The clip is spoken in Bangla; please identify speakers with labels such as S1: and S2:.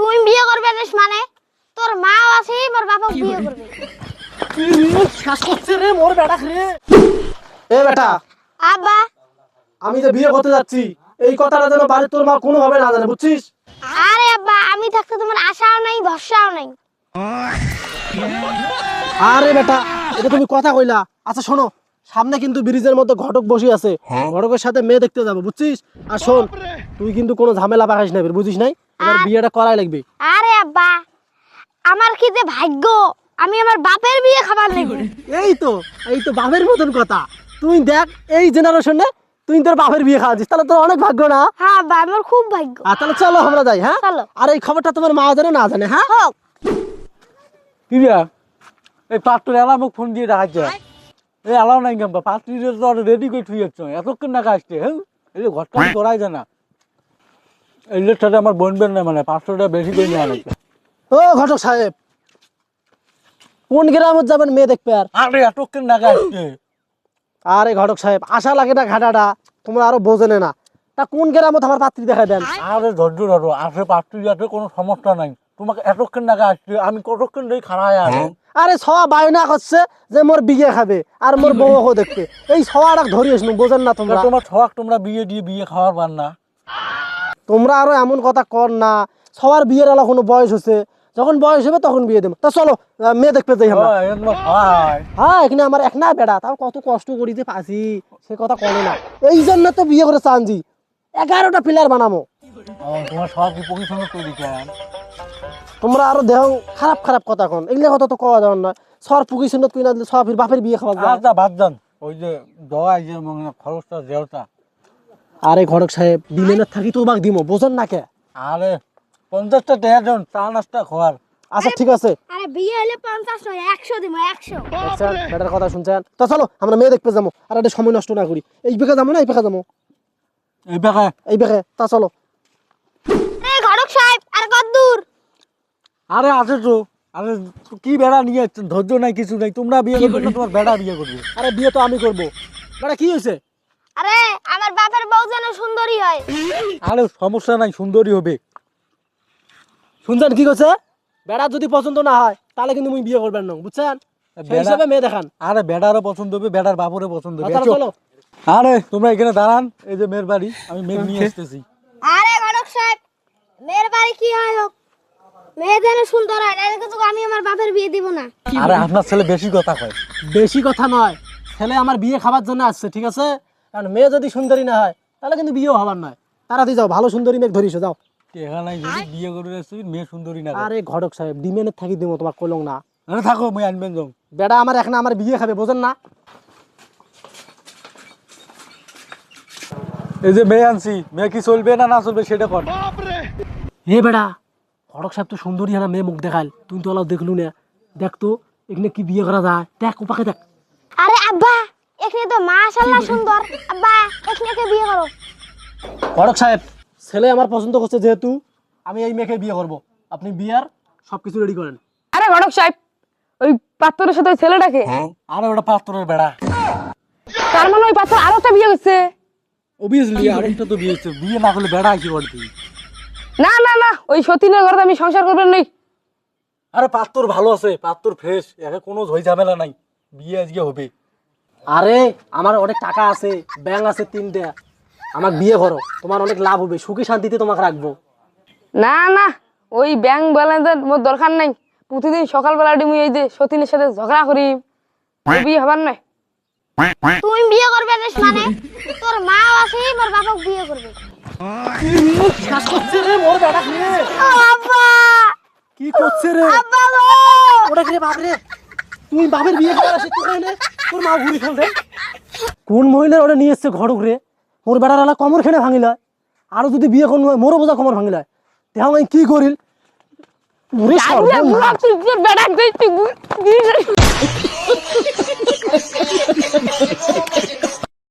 S1: তুই বিয়ে করবে রেস মানে? তোর মা আছে মোর বাবা বিয়ে করবে।
S2: শ্বাস করছে রে মোর বেটা রে? এ বেটা
S1: আব্বা।
S2: আমি যে বিয়ে করতে যাচ্ছি এই কথাটা যেন বাড়ির তোর মা কোনোভাবে না জানে বুঝছিস?
S1: আরে আব্বা আমি থাকতে তোমার আশাও নাই ভরসাও নাই।
S2: আরে বেটা এটা তুমি কথা কইলা। আচ্ছা শোনো সামনে কিন্তু ব্রিজের মধ্যে ঘটক বসে আছে। ঘটকের সাথে মেয়ে দেখতে যাব বুঝছিস? আর শোন তুই কিন্তু কোনো ঝামেলা পাকাইস না এবার, বুঝিস নাই? এবার
S1: আর-
S2: বিয়েটা করাই লাগবে।
S1: আরে আব্বা আমার কি যে ভাগ্য? আমি আমার বাপের বিয়ে খাবার নেব
S2: এই তো এই তো বাপের মতন কথা। তুই দেখ এই জেনারেশনে তুই তোর বাপের বিয়ে খাওয়াছিস তাহলে তোর অনেক ভাগ্য না?
S1: হ্যাঁ আব্বা আমার খুব ভাগ্য।
S2: আর তাহলে চলো আমরা যাই হ্যাঁ?
S1: চলো।
S2: আর এই খবরটা তোমার মা জানে না জানে হ্যাঁ?
S1: হোক।
S3: কিরিয়া এই পাত্র এলা মোক ফোন দিয়ে ডাকাচ্ছে এই এলাও নাই গাম্পা পাত্রী তো রেডি করে থুই যাচ্ছ এতক্ষণ না আসছে হ্যাঁ? এই ঘরটা করাই যায় না। এই লেটটাতে আমার বনবেন না মানে পাঁচশোটা বেশি করে নেওয়া লাগছে
S2: ও ঘটক সাহেব কোন গ্রামত যাবেন মেয়ে দেখবে আর?
S3: আরে এতক্ষণ না আসছে।
S2: আরে ঘটক সাহেব আশা লাগে না ঘাটাটা তোমরা আরও বোঝেনে না। তা কোন গ্রামত আমার পাত্রী দেখা দেন?
S3: আরে ধৈর্য ধরো আসে পাত্রী যাতে কোনো সমস্যা নাই। তোমাকে এতক্ষণ না আসছে আমি কতক্ষণ ধরে খাড়ায় আছে?
S2: আরে সবা বায়না করছে যে মোর বিয়ে খাবে আর মোর বউকে দেখবে এই সবাটা ধরি আসনু বোঝেন না তোমরা।
S3: তোমার ছক তোমরা বিয়ে দিয়ে বিয়ে খাওয়ার পার না।
S2: তোমরা আরও এমন কথা কর না। সবার বিয়ের আলা কোনো বয়স হচ্ছে। যখন বয়স হবে তখন বিয়ে দেবো। তা চলো মেয়ে দেখতে যাই আমরা।
S3: হয়,
S2: এখানে আমার এক না বেড়া তাও কত কষ্ট করি যে পাছি সে কথা করে না। এই জন্য তো বিয়ে করে চানজি এগারোটা পিলার বানাবো।
S3: তোমার
S2: আরও দেহ খারাপ খারাপ কথা কন। এগুলো কথা তো কওয়া যাবে না। সর পুকি সুন্দর তুই না দিলে সব বাপের বিয়ে খাওয়া যায়।
S3: আচ্ছা বাদ যান। ওই যে দোয়াই যে খরচটা দেওটা
S2: আরে ঘটক সাহেব দিমেনের থাকি তো বাক দিমো বোঝেন না কে?
S3: আরে পঞ্চাশটা টাকা দেন চা নাস্তা খাওয়ার
S2: আচ্ছা ঠিক আছে।
S1: আরে বিয়ে হলে পঞ্চাশ নয় একশো দিব একশো।
S2: দেখছেন বেটার কথা শুনছেন? তা চলো আমরা মেয়ে দেখতে যাব আর এটা সময় নষ্ট না করি। এই বেকা যাব না এই বেকা যাব?
S3: এই বেকা
S2: এই বেকে তা চলো।
S1: এই ঘটক সাহেব আর কত দূর?
S3: আরে আছে তো আরে কি বেড়া নিয়ে ধৈর্য নাই কিছু নাই। তোমরা বিয়ে করবে না তোমার বেড়া বিয়ে করবে।
S2: আরে বিয়ে তো আমি করব। বেটা কি হয়েছে?
S1: আরে আমার বাপের বউ যেন সুন্দরী হয়।
S3: আরে সমস্যা নাই সুন্দরী হবে।
S2: শুনছেন কি করছে বেড়া যদি পছন্দ না হয় তাহলে কিন্তু মুই বিয়ে করবেন না বুঝছেন? সেই হিসাবে মেয়ে দেখান।
S3: আরে বেড়ারও পছন্দ হবে বেড়ার বাপরে পছন্দ হবে। চলো। আরে তোমরা এখানে দাঁড়ান এই যে মেয়ের বাড়ি আমি মেয়ে নিয়ে আসতেছি।
S1: আরে সাহেব মেয়ের বাড়ি কি হয় হোক? মেয়ে যেন সুন্দর হয় তাহলে কিন্তু আমি আমার বাপের বিয়ে দিব না।
S3: আরে আপনার ছেলে বেশি কথা কয়।
S2: বেশি কথা নয়। ছেলে আমার বিয়ে খাবার জন্য আসছে ঠিক আছে? কারণ মেয়ে যদি সুন্দরী না হয় তাহলে কিন্তু বিয়েও হবার নয়। তাড়াতাড়ি যাও ভালো সুন্দরী মেয়ে ধরিস যাও।
S3: এখানে যদি বিয়ে করে আসছি মেয়ে সুন্দরী না
S2: আরে ঘটক সাহেব ডিমেনের থাকি দিব তোমার কলং না।
S3: আরে থাকো মেয়ে আনবেন যাও।
S2: বেড়া আমার এখন আমার বিয়ে খাবে বোঝেন না।
S3: এই যে মেয়ে আনছি মেয়ে কি চলবে না না চলবে সেটা কর।
S2: বেড়া ঘটক সাহেব তো সুন্দরী মেয়ে মুখ দেখাল তুই তো দেখলু না দেখ তো এখানে কি বিয়ে করা যায়? দেখ ওপাকে দেখ।
S1: আরে আব্বা! এখানে তো মাশাআল্লাহ সুন্দর। আব্বা এখানে বিয়ে করো?
S2: সাহেব ছেলে আমার পছন্দ করছে যেহেতু আমি এই মেয়েকে বিয়ে করব। আপনি বিয়ার সব কিছু রেডি করেন।
S4: আরে সাহেব ওই পাত্রের সাথে ওই ছেলেটাকে?
S3: আরে ওটা পাত্রের বেড়া।
S4: তার মানে ওই পাত্র আরও একটা বিয়ে করছে?
S3: অবভিয়াসলি আরেকটা তো বিয়ে হচ্ছে। বিয়ে না করলে বেড়া আইসি করতে
S4: না না না ওই সতীনের ঘরে আমি সংসার করবেন নাই।
S3: আরে পাত্তর ভালো আছে পাত্তর ফ্রেশ একে কোনো ঝই ঝামেলা নাই। বিয়ে আজকে হবে।
S2: আরে আমার অনেক টাকা আছে ব্যাংক আছে তিনটে। আমাকে বিয়ে করো তোমার অনেক লাভ হবে সুখী শান্তিতে তোমাকে রাখব।
S4: না না ওই ব্যাংক ব্যালেন্সের মোর দরকার নাই। প্রতিদিন সকালবেলা ডিমু এই যে সতীনের সাথে ঝগড়া করি। ওই বিয়ে হবার নয়
S1: তুই বিয়ে করবে রেস মানে? তোর মা আছে মোর বাবা বিয়ে করবে।
S2: শ্বাস করছে রে মোর বেটা
S1: আব্বা!
S2: কি করছে রে?
S1: আব্বা গো!
S2: ওটা রে বাপ রে? তুই বাপের বিয়ে করার আসে তুই এনে তোর মা ঘুরি খেল কোন মহিলার ওটা নিয়ে এসছে ঘর ঘুরে মোর বেটার আলা কমর খেনে ভাঙিল আরও যদি বিয়ে কোন মোরও বোঝা কমর ভাঙিল দেহ আমি কি করিল।
S4: বেড়া